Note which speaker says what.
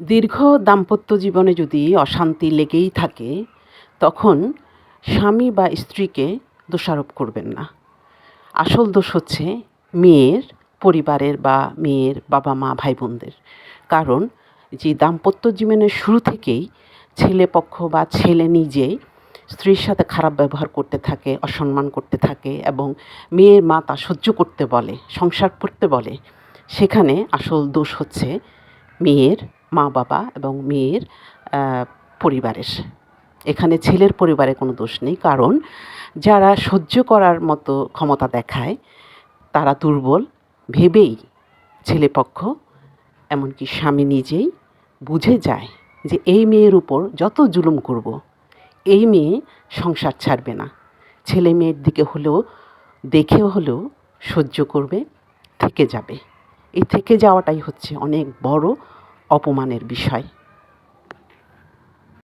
Speaker 1: দীর্ঘ দাম্পত্য জীবনে যদি অশান্তি লেগেই থাকে, তখন স্বামী বা স্ত্রীকে দোষারোপ করবেন না। আসল দোষ হচ্ছে মেয়ের পরিবারের বা মেয়ের বাবা মা ভাই বোনদের কারণ যে দাম্পত্য জীবনের শুরু থেকেই ছেলে পক্ষ বা ছেলে নিজেই স্ত্রীর সাথে খারাপ ব্যবহার করতে থাকে, অসম্মান করতে থাকে এবং মেয়ের মা তা সহ্য করতে বলে, সংসার করতে বলে, সেখানে আসল দোষ হচ্ছে মেয়ের মা বাবা এবং মেয়ের পরিবারের। এখানে ছেলের পরিবারে কোনো দোষ নেই, কারণ যারা সহ্য করার মতো ক্ষমতা দেখায়, তারা দুর্বল ভেবেই ছেলেপক্ষ এমনকি স্বামী নিজেই বুঝে যায় যে এই মেয়ের উপর যত জুলুম করব, এই মেয়ে সংসার ছাড়বে না। ছেলে মেয়ের দিকে হলেও, দেখে হলেও সহ্য করবে, থেকে যাবে। এই থেকে যাওয়াটাই হচ্ছে অনেক বড় অপমানের বিষয়।